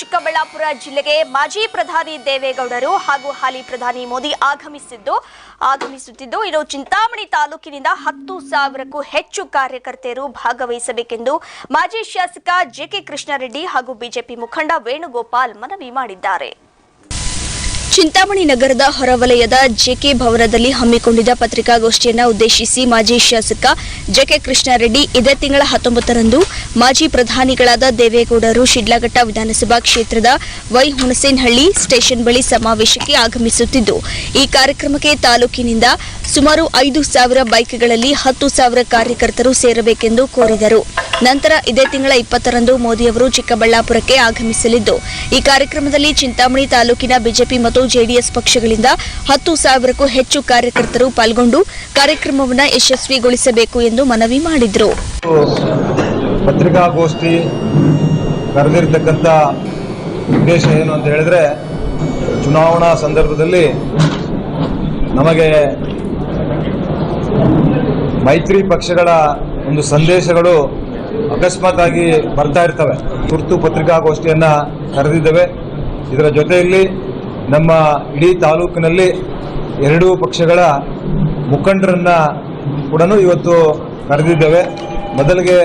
ಚಿಕ್ಕಬಳ್ಳಾಪುರ ಜಿಲ್ಲೆಗೆ ಮಾಜಿ ಪ್ರಧಾನಿ ದೇವೇಗೌಡರು ಹಾಗೂ ಹಾಲಿ ಪ್ರಧಾನಿ ಮೋದಿ ಆಗಮಿಸಿದ್ದು, ಆಗಮಿಸುತ್ತಿದ್ದು ಇನ್ನು ಚಿಂತಾಮಣಿ ತಾಲೂಕಿನಿಂದ ಹತ್ತು ಸಾವಿರಕ್ಕೂ ಹೆಚ್ಚು ಕಾರ್ಯಕರ್ತೆಯರು ಭಾಗವಹಿಸಬೇಕೆಂದು ಮಾಜಿ ಶಾಸಕ ಜೆಕೆ ಕೃಷ್ಣಾರೆಡ್ಡಿ ಹಾಗೂ ಬಿಜೆಪಿ ಮುಖಂಡ ವೇಣುಗೋಪಾಲ್ ಮನವಿ ಮಾಡಿದ್ದಾರೆ. ಚಿಂತಾಮಣಿ ನಗರದ ಹೊರವಲಯದ ಜೆಕೆ ಭವನದಲ್ಲಿ ಹಮ್ಮಿಕೊಂಡಿದ್ದ ಪತ್ರಿಕಾಗೋಷ್ಠಿಯನ್ನು ಉದ್ದೇಶಿಸಿ ಮಾಜಿ ಶಾಸಕ ಜೆಕೆ ಕೃಷ್ಣಾರೆಡ್ಡಿ ಇದೇ ತಿಂಗಳ ಹತ್ತೊಂಬತ್ತರಂದು ಮಾಜಿ ಪ್ರಧಾನಿಗಳಾದ ದೇವೇಗೌಡರು ಶಿಡ್ಲಘಟ್ಟ ವಿಧಾನಸಭಾ ಕ್ಷೇತ್ರದ ವೈ ಹುಣಸೇನಹಳ್ಳಿ ಸ್ಟೇಷನ್ ಬಳಿ ಸಮಾವೇಶಕ್ಕೆ ಆಗಮಿಸುತ್ತಿದ್ದು, ಈ ಕಾರ್ಯಕ್ರಮಕ್ಕೆ ತಾಲೂಕಿನಿಂದ ಸುಮಾರು ಐದು ಸಾವಿರ ಬೈಕ್ಗಳಲ್ಲಿ ಹತ್ತು ಸಾವಿರ ಕಾರ್ಯಕರ್ತರು ಸೇರಬೇಕೆಂದು ಕೋರಿದರು. ನಂತರ ಇದೇ ತಿಂಗಳ ಇಪ್ಪತ್ತರಂದು ಮೋದಿಯವರು ಚಿಕ್ಕಬಳ್ಳಾಪುರಕ್ಕೆ ಆಗಮಿಸಲಿದ್ದು, ಈ ಕಾರ್ಯಕ್ರಮದಲ್ಲಿ ಚಿಂತಾಮಣಿ ತಾಲೂಕಿನ ಬಿಜೆಪಿ ಮತ್ತು ಜೆಡಿಎಸ್ ಪಕ್ಷಗಳಿಂದ ಹತ್ತು ಸಾವಿರಕ್ಕೂ ಹೆಚ್ಚು ಕಾರ್ಯಕರ್ತರು ಪಾಲ್ಗೊಂಡು ಕಾರ್ಯಕ್ರಮವನ್ನು ಯಶಸ್ವಿಗೊಳಿಸಬೇಕು ಎಂದು ಮನವಿ ಮಾಡಿದರು. ಪತ್ರಿಕಾಗೋಷ್ಠಿ ಕರೆದಿರ್ತಕ್ಕಂಥ ಉದ್ದೇಶ ಏನು ಅಂತ ಹೇಳಿದ್ರೆ, ಚುನಾವಣಾ ಸಂದರ್ಭದಲ್ಲಿ ನಮಗೆ ಮೈತ್ರಿ ಪಕ್ಷಗಳ ಒಂದು ಸಂದೇಶಗಳು ಅಕಸ್ಮಾತ್ ಆಗಿ ಬರ್ತಾ ಇರ್ತವೆ. ತುರ್ತು ಪತ್ರಿಕಾಗೋಷ್ಠಿಯನ್ನು ಕರೆದಿದ್ದೇವೆ. ಇದರ ಜೊತೆಯಲ್ಲಿ ನಮ್ಮ ಇಡೀ ತಾಲೂಕಿನಲ್ಲಿ ಎರಡೂ ಪಕ್ಷಗಳ ಮುಖಂಡರನ್ನ ಕೂಡ ಇವತ್ತು ಕರೆದಿದ್ದೇವೆ. ಮೊದಲಿಗೆ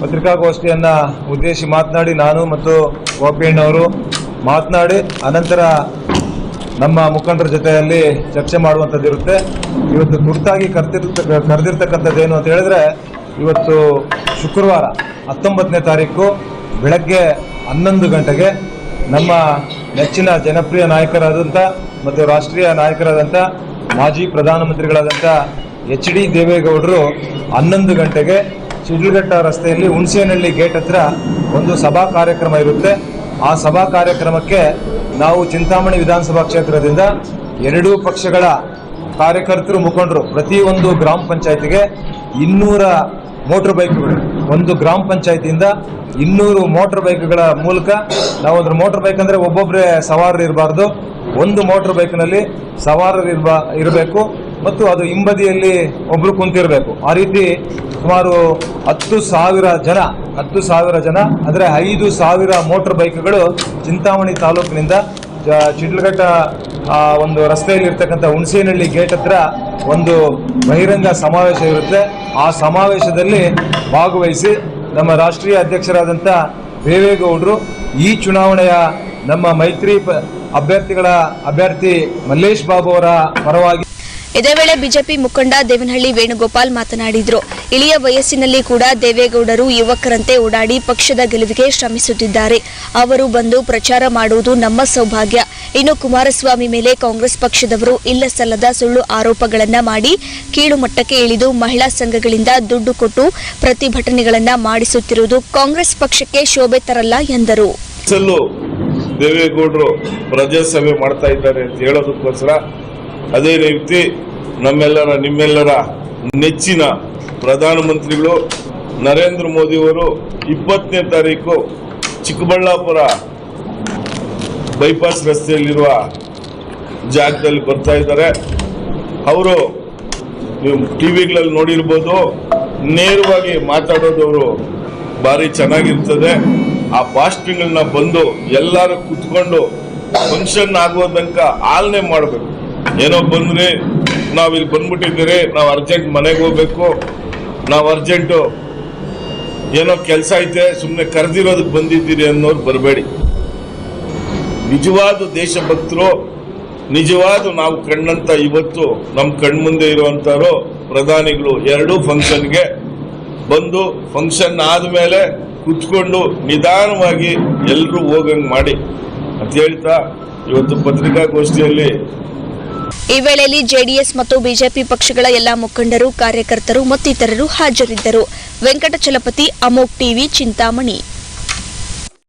ಪತ್ರಿಕಾಗೋಷ್ಠಿಯನ್ನು ಉದ್ದೇಶಿ ಮಾತನಾಡಿ ನಾನು ಮತ್ತು ಗೋಪಿಯಣ್ಣವರು ಮಾತನಾಡಿ, ಅನಂತರ ನಮ್ಮ ಮುಖಂಡರ ಜೊತೆಯಲ್ಲಿ ಚರ್ಚೆ ಮಾಡುವಂಥದ್ದಿರುತ್ತೆ. ಇವತ್ತು ತುರ್ತಾಗಿ ಕರ್ತಿರ್ತ ಕರೆದಿರ್ತಕ್ಕಂಥದ್ದು ಏನು ಅಂತ ಹೇಳಿದ್ರೆ ಇವತ್ತು ಶುಕ್ರವಾರ ಹತ್ತೊಂಬತ್ತನೇ ತಾರೀಕು ಬೆಳಗ್ಗೆ ಹನ್ನೊಂದು ಗಂಟೆಗೆ ನಮ್ಮ ನೆಚ್ಚಿನ ಜನಪ್ರಿಯ ನಾಯಕರಾದಂಥ ಮತ್ತು ರಾಷ್ಟ್ರೀಯ ನಾಯಕರಾದಂಥ ಮಾಜಿ ಪ್ರಧಾನಮಂತ್ರಿಗಳಾದಂಥ ಎಚ್ ಡಿ ದೇವೇಗೌಡರು ಹನ್ನೊಂದು ಗಂಟೆಗೆ ಶಿಡ್ಲಘಟ್ಟ ರಸ್ತೆಯಲ್ಲಿ ಹುಣಸೇನಹಳ್ಳಿ ಗೇಟ್ ಹತ್ರ ಒಂದು ಸಭಾ ಕಾರ್ಯಕ್ರಮ ಇರುತ್ತೆ. ಆ ಸಭಾ ಕಾರ್ಯಕ್ರಮಕ್ಕೆ ನಾವು ಚಿಂತಾಮಣಿ ವಿಧಾನಸಭಾ ಕ್ಷೇತ್ರದಿಂದ ಎರಡೂ ಪಕ್ಷಗಳ ಕಾರ್ಯಕರ್ತರು ಮುಖಂಡರು ಪ್ರತಿಯೊಂದು ಗ್ರಾಮ ಪಂಚಾಯತಿಗೆ ಇನ್ನೂರ ಮೋಟರ್ ಬೈಕ್ಗಳು ಒಂದು ಗ್ರಾಮ ಪಂಚಾಯತಿಯಿಂದ ಇನ್ನೂರು ಮೋಟ್ರ್ ಬೈಕ್ಗಳ ಮೂಲಕ ನಾವು ಅದ್ರ ಮೋಟರ್ ಬೈಕ್ ಅಂದರೆ ಒಬ್ಬೊಬ್ಬರೇ ಸವಾರರು ಇರಬಾರ್ದು. ಒಂದು ಮೋಟ್ರ್ ಬೈಕ್ನಲ್ಲಿ ಸವಾರರು ಇರ್ಬ, ಇರಬೇಕು ಮತ್ತು ಅದು ಹಿಂಬದಿಯಲ್ಲಿ ಒಬ್ರು ಕುಂತಿರಬೇಕು. ಆ ರೀತಿ ಸುಮಾರು ಹತ್ತು ಸಾವಿರ ಜನ, ಹತ್ತು ಸಾವಿರ ಜನ ಅಂದರೆ ಐದು ಸಾವಿರ ಮೋಟ್ರ್ ಬೈಕ್ಗಳು ಚಿಂತಾಮಣಿ ತಾಲೂಕಿನಿಂದ ಚಿಡ್ಲಘಟ್ಟ ಆ, ಒಂದು ರಸ್ತೆಯಲ್ಲಿ ಇರ್ತಕ್ಕಂಥ ಹುಣಸೇನಹಳ್ಳಿ ಗೇಟ್ ಹತ್ರ ಒಂದು ಬಹಿರಂಗ ಸಮಾವೇಶ ಇರುತ್ತೆ. ಆ ಸಮಾವೇಶದಲ್ಲಿ ಭಾಗವಹಿಸಿ ನಮ್ಮ ರಾಷ್ಟ್ರೀಯ ಅಧ್ಯಕ್ಷರಾದಂಥ ದೇವೇಗೌಡರು ಈ ಚುನಾವಣೆಯ ನಮ್ಮ ಮೈತ್ರಿ ಅಭ್ಯರ್ಥಿಗಳ ಅಭ್ಯರ್ಥಿ ಮಲ್ಲೇಶ್ ಬಾಬು ಅವರ ಪರವಾಗಿ ಇದೇ ವೇಳೆ ಬಿಜೆಪಿ ಮುಖಂಡ ದೇವನಹಳ್ಳಿ ವೇಣುಗೋಪಾಲ್ ಮಾತನಾಡಿದರು. ಇಳಿಯ ವಯಸ್ಸಿನಲ್ಲಿ ಕೂಡ ದೇವೇಗೌಡರು ಯುವಕರಂತೆ ಓಡಾಡಿ ಪಕ್ಷದ ಗೆಲುವಿಗೆ ಶ್ರಮಿಸುತ್ತಿದ್ದಾರೆ. ಅವರು ಬಂದು ಪ್ರಚಾರ ಮಾಡುವುದು ನಮ್ಮ ಸೌಭಾಗ್ಯ. ಇನ್ನು ಕುಮಾರಸ್ವಾಮಿ ಮೇಲೆ ಕಾಂಗ್ರೆಸ್ ಪಕ್ಷದವರು ಇಲ್ಲ ಸಲ್ಲದ ಸುಳ್ಳು ಆರೋಪಗಳನ್ನು ಮಾಡಿ ಕೀಳು ಮಟ್ಟಕ್ಕೆ ಇಳಿದು ಮಹಿಳಾ ಸಂಘಗಳಿಂದ ದುಡ್ಡು ಕೊಟ್ಟು ಪ್ರತಿಭಟನೆಗಳನ್ನು ಮಾಡಿಸುತ್ತಿರುವುದು ಕಾಂಗ್ರೆಸ್ ಪಕ್ಷಕ್ಕೆ ಶೋಭೆ ತರಲ್ಲ ಎಂದರು. ಪ್ರಜಾಸಭೆ ಮಾಡ್ತಾ ಇದ್ದಾರೆ ಅಂತ ಹೇಳೋದಕ್ಕೋಸ್ಕರ ಅದೇ ರೀತಿ ನಮ್ಮೆಲ್ಲರ, ನಿಮ್ಮೆಲ್ಲರ ನೆಚ್ಚಿನ ಪ್ರಧಾನಮಂತ್ರಿಗಳು ನರೇಂದ್ರ ಮೋದಿಯವರು ಇಪ್ಪತ್ತನೇ ತಾರೀಕು ಚಿಕ್ಕಬಳ್ಳಾಪುರ ಬೈಪಾಸ್ ರಸ್ತೆಯಲ್ಲಿರುವ ಜಾಗದಲ್ಲಿ ಬರ್ತಾ ಇದ್ದಾರೆ. ಅವರು ನೀವು ಟಿವಿಗಳಲ್ಲಿ ನೋಡಿರ್ಬೋದು, ನೇರವಾಗಿ ಮಾತಾಡೋದು ಅವರು ಭಾರಿ ಚೆನ್ನಾಗಿರ್ತದೆ. ಆ ಭಾಷಣಗಳನ್ನ ಬಂದು ಎಲ್ಲರೂ ಕುತ್ಕೊಂಡು ಫಂಕ್ಷನ್ ಆಗೋ ತನಕ ಆಲನೆ ಮಾಡಬೇಕು. ಏನೋ ಬಂದ್ರೆ ನಾವು ಇಲ್ಲಿ ಬಂದ್ಬಿಟ್ಟಿದ್ದೀರಿ, ನಾವು ಅರ್ಜೆಂಟ್ ಮನೆಗೆ ಹೋಗ್ಬೇಕು. ನಾವು ಅರ್ಜೆಂಟು ಏನೋ ಕೆಲಸ ಐತೆ ಸುಮ್ಮನೆ ಕರೆದಿರೋದಕ್ಕೆ ಬಂದಿದ್ದೀರಿ ಅನ್ನೋರು ಬರಬೇಡಿ. ನಿಜವಾದ ದೇಶಭಕ್ತರು, ನಿಜವಾದ ನಾವು ಕಣ್ಣಂತ ಇವತ್ತು ನಮ್ಮ ಕಣ್ಮುಂದೆ ಇರುವಂತವರು, ಪ್ರಧಾನಿಗಳು ಎರಡೂ ಫಂಕ್ಷನ್ಗೆ ಬಂದು ಫಂಕ್ಷನ್ ಆದಮೇಲೆ ಕುತ್ಕೊಂಡು ನಿಧಾನವಾಗಿ ಎಲ್ಲರೂ ಹೋಗಂಗ್ ಮಾಡಿ. ಅಂತ ಹೇಳ್ತಾ ಇವತ್ತು ಪತ್ರಿಕಾಗೋಷ್ಠಿಯಲ್ಲಿ ಈ ವೇಳೆಯಲ್ಲಿ ಜೆಡಿಎಸ್ ಮತ್ತು ಬಿಜೆಪಿ ಪಕ್ಷಗಳ ಎಲ್ಲಾ ಮುಖಂಡರು, ಕಾರ್ಯಕರ್ತರು ಮತ್ತಿತರರು ಹಾಜರಿದ್ದರು. ವೆಂಕಟಚಲಪತಿ, ಅಮೋಕ್ ಟಿವಿ, ಚಿಂತಾಮಣಿ.